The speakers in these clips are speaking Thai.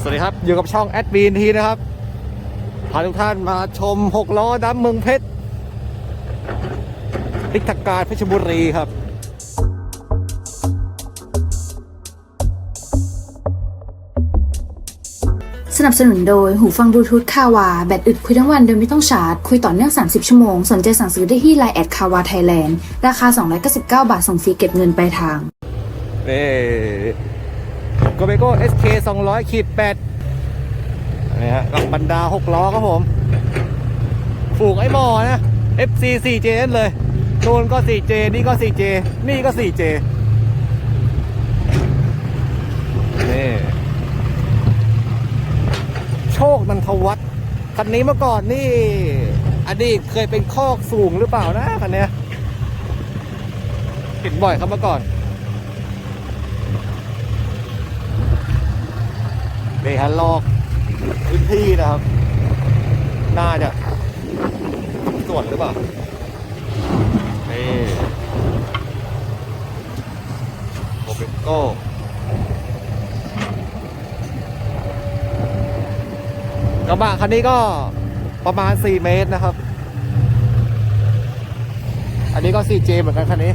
สวัสดีครับ อยู่กับช่องแอดบีนทีนะครับ พาทุกท่านมาชมหกล้อดำเมืองเพชรพิทการเพชรบุรีครับสนับสนุนโดยหูฟังบลูทูธคาวา แบตอึดคุยทั้งวันโดยไม่ต้องชาร์จ คุยต่อเนื่อง 30 ชั่วโมง สนใจสั่งซื้อได้ที่ไลน์แอดคาวาไทยแลนด์ราคา 299 บาทส่งฟรีเก็บเงินปลายทาง นี่ โกเบโก้ SK 200ขีด8นี่ฮะกับบรรดา 6 ล้อครับผม ฝูกไอ้หมอนะ FC 4J นั่นเลยนู่นก็ 4J นี่ก็ 4J นี่ก็ 4J นี่โชคนันทวัฒน์คันนี้เมื่อก่อนนี่อดีตเคยเป็นคอกสูงหรือเปล่านะคันเนี้ยเห็นบ่อยครับเมื่อก่อน นี่ฮะลอกพื้นที่นะครับ น่าจะส่วนหรือเปล่านี่โอเปโก้กระบะคันนี้ก็ประมาณ 4 เมตรนะครับ อันนี้ก็ 4J เหมือนกันคันนี้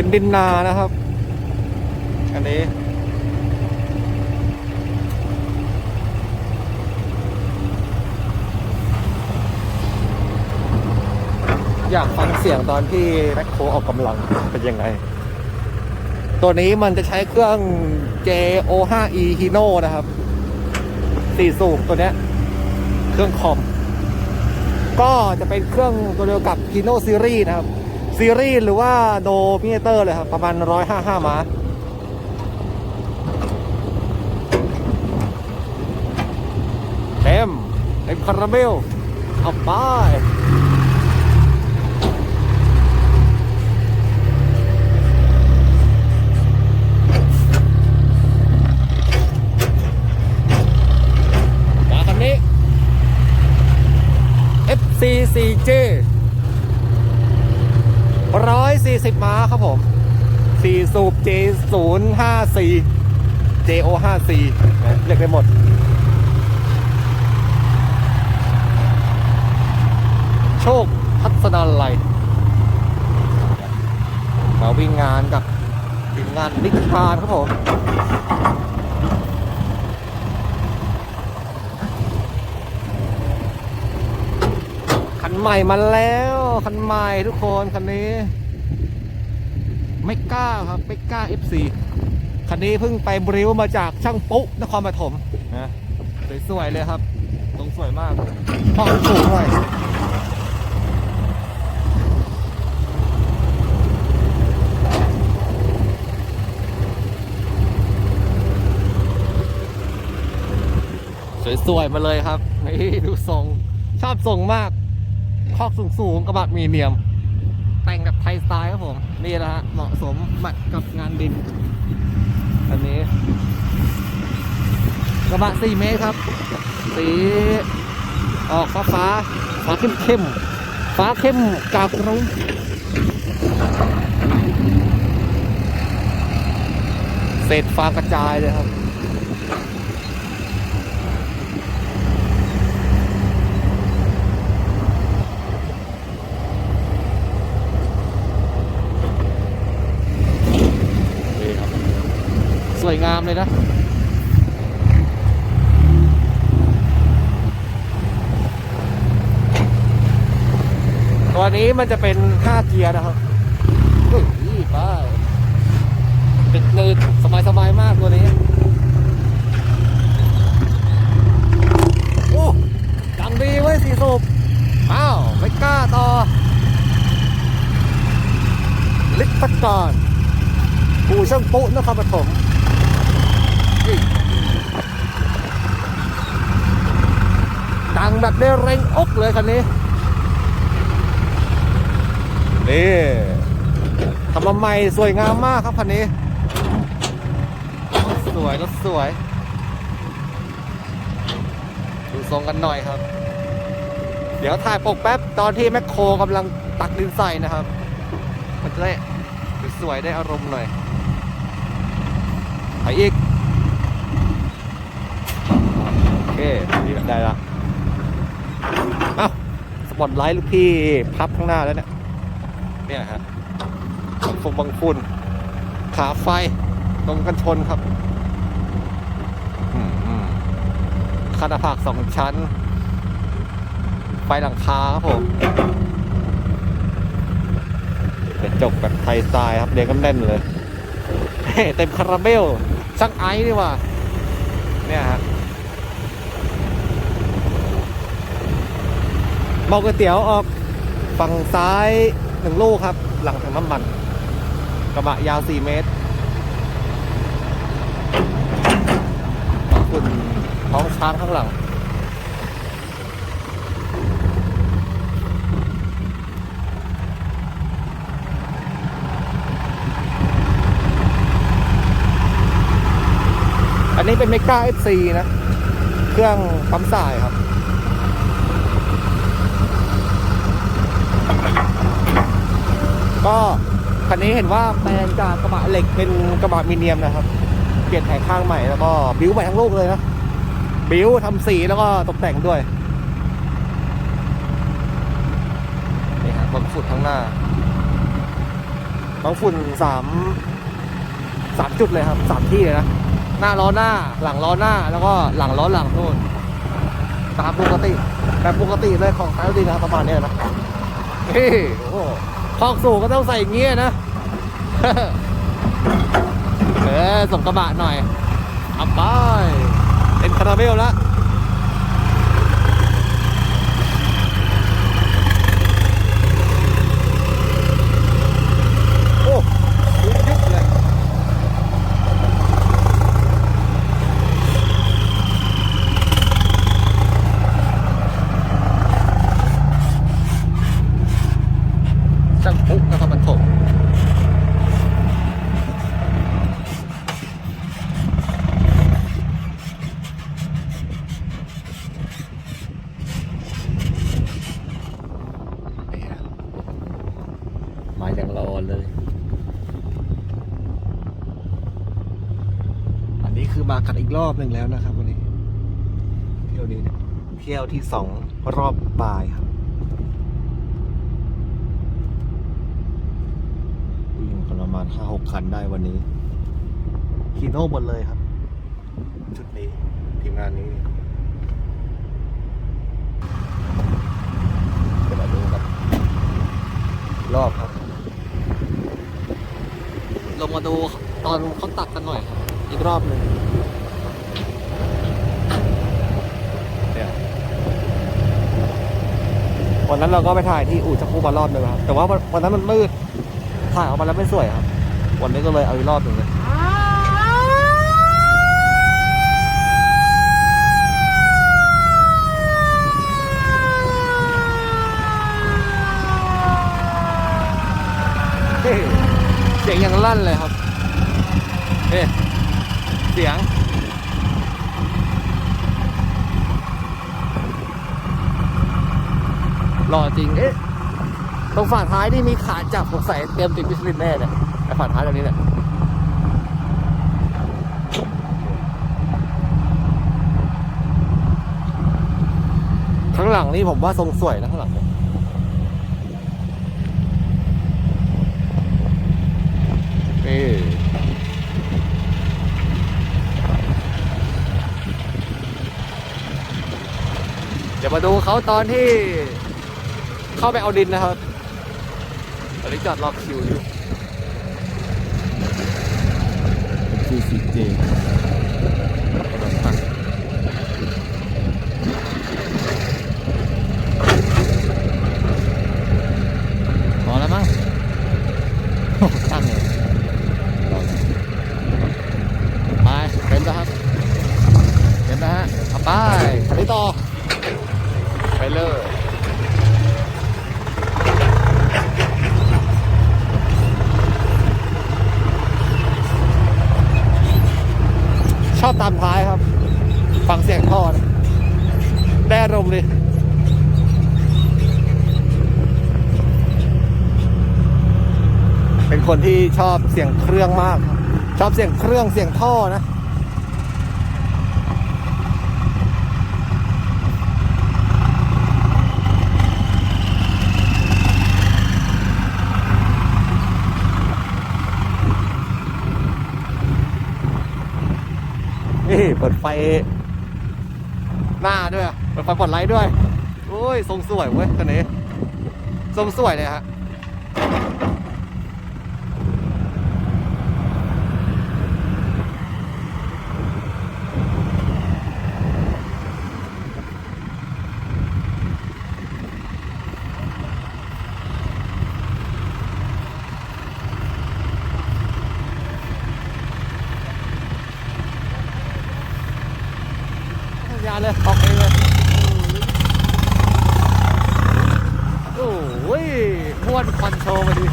เป็นดินนานะครับ อันนี้อยากฟังเสียงตอนที่แบ็คโคออกกำลังเป็นยังไง ตัวนี้มันจะใช้เครื่อง JO5E Hino นะครับสี่สูบตัวเนี้ย เครื่องคอม ก็จะเป็นเครื่องตัวเดียวกับ Hino Series นะครับ ซีรีส์หรือว่าโดมิเตอร์เลยครับ ประมาณ 155ม้าเต็มเต็มคาราเมลเอาไป มาคันนี้ FC4J 140 ม้าครับผม 4 สูบ J054 JO54 นะเรียกได้หมด โชคทัศนาลัยมาวิ่งงานกับทีมงานนิกพานครับผมคันใหม่มาแล้ว คันใหม่ทุกคน คันนี้ ไม่กล้าครับไม่กล้า FC คันนี้เพิ่งไปบริวมาจากช่างปุ๊นครปฐมนะสวยๆเลยครับตรงสวยมากห้องสูงหน่อยสวยๆมาเลยครับนี่ดูทรงชอบทรงมาก คอกสูงๆกระบะมีเนียม แต่งแบบไทยสไตล์ครับผม นี่นะฮะ เหมาะสมมากับงานดิน อันนี้กระบะ4เมตรครับ สีออกฟ้าฟ้าฟ้าเข้มเข้มฟ้าเข้มกากรุงเศษฟ้ากระจายเลยครับ สวยงามเลยนะตัวนี้มันจะเป็น5เกียร์นะครับเฮ้ยไป้าติดเนินสบายๆมากตัวนี้โอ้ดังดีเว้ยสีสูบอ้าวไม่กล้าต่อ ลิกตะกอนปูช่างปุ๊นครปฐม ดังงแบบได้เร่งอกเลยคันนี้ นี่ทำมาใหม่สวยงามมากครับคันนี้ สวยรถสวย ดูทรงกันหน่อยครับ เดี๋ยวถ่ายปกแป๊บตอนที่แมคโครกำลังตักดินใส่นะครับ มันจะได้สวยได้อารมณ์หน่อยไปอีก โอ เคดีได้ละเอ้าสปอตไลท์ลูกพี่พับข้างหน้าแล้วเนี่ยเนี่ยฮะบังฟงบังฝุ่นขาไฟตรงกันชนครับคานาภาคสองชั้น ไฟหลังคาครับผมกระจกแบบไทยสไตล์ครับเรียงกันแน่นเลย เต็มคาราเบล ช่างไอซ์นี่ว่า เนี่ยฮะ เมาก๋วยเตี๋ยวออกฝั่งซ้ายหนึ่งลูกครับ หลังถังน้ำมัน กระบะยาว 4 เมตรขอบคุณท้องช้างข้างหลังอันนี้เป็นเมกาเอฟซีนะ เครื่องปั๊มสายครับ ก็คันนี้เห็นว่าแปลงจากกระบะเหล็กเป็นกระบะมีเนียมนะครับ เปลี่ยนแผงข้างใหม่แล้วก็บิ้วใหม่ทั้งลูกเลยนะบิ้วทำสีแล้วก็ตกแต่งด้วยนี่ครับบางฝุ่นข้างหน้าบางฝุ่นสามสามจุดเลยครับสามที่เลยนะหน้าล้อหน้าหลังล้อหน้าแล้วก็หลังล้อหลังโน่นตามปกติแบบปกติเลยของไทยดีนะครับประมาณนี้นะเฮ้ยโอ้ คอกสูงก็ต้องใส่เงี้ยนะ เออส่งกระบะหน่อยอับไปเป็นคาราเมลละโอ้ยุบยุบเลย ช่างปุ๊กนะครับมันถมนี่ฮะมา่อนเลย อันนี้คือมากันอีกรอบหนึ่งแล้วนะครับวันนี้ เที่ยวนี้เนี่ยเที่ยวที่สองรอบบ่ายครับวิ่งกันประมาณห้าหกคันได้วันนี้คีโน่หมดเลยครับชุดนี้ทีมงานนี้เดี๋ยวมาดูกันรอบครับ ลงมาดูตอนเขาตักกันหน่อยครับ อีกรอบหนึ่งเนี่ยวันนั้นเราก็ไปถ่ายที่อู่จักรพูมารอบหนึ่งครับ แต่ว่าวันนั้นมันมืด ถ่ายออกมาแล้วไม่สวยครับ วันนี้ก็เลยเอาอีกรอบหนึ่งเลยเฮ้ สียงยังลั่นเลยครับเฮ้ยเสียง หล่อจริง เอ๊ะ ตรงฝาท้ายนี่มีขาจับสงสัยเตรียมติดมิชลินแน่เนี่ยไอ้ฝาท้ายตรงนี้เนี่ยข้างหลังนี่ผมว่าทรงสวยนะข้างหลังเนี่ยนี่ เดี๋ยวมาดูเขาตอนที่เข้าไปเอาดินนะครับตอนนี้จอดรอคิวอยู่ CCJ กำลังตักพอแล้วมั้ง โอ้ตั้งเลยรอเลยไปเต็ มแล้วครับเต็มแล้วฮะเอาไปคันนี้ต่อ ไปเลยชอบตามท้ายครับ ฟังเสียงท่อนะได้อารมณ์เลยเป็นคนที่ชอบเสียงเครื่องมากครับชอบเสียงเครื่องเสียงท่อนะ นี่เปิดไฟ หน้าด้วยเปิดไฟปลอดไลท์ด้วยโอ้ยทรงสวยเว้ยคันนี้ทรงสวยเลยฮะ ยาเลยออกเองเลยโอ้ยม้วนควันโชว์มาดิ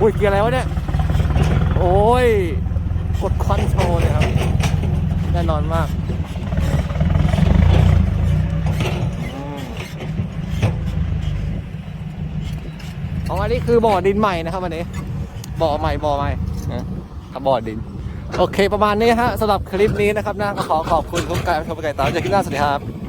อุ้ยเกียร์อะไรวะเนี่ย โอ้ย กดควันโชว์เลยครับ แน่นอนมากอืมของอันนี้คือบ่อดินใหม่นะครับอันนี้ บ่อใหม่บ่อใหม่นะครับบ่อดิน โอเคประมาณนี้ฮะสำหรับคลิปนี้นะครับนะก็ขอขอบคุณทุกการชมไก่ตามจากที่น่าสวัสดีครับ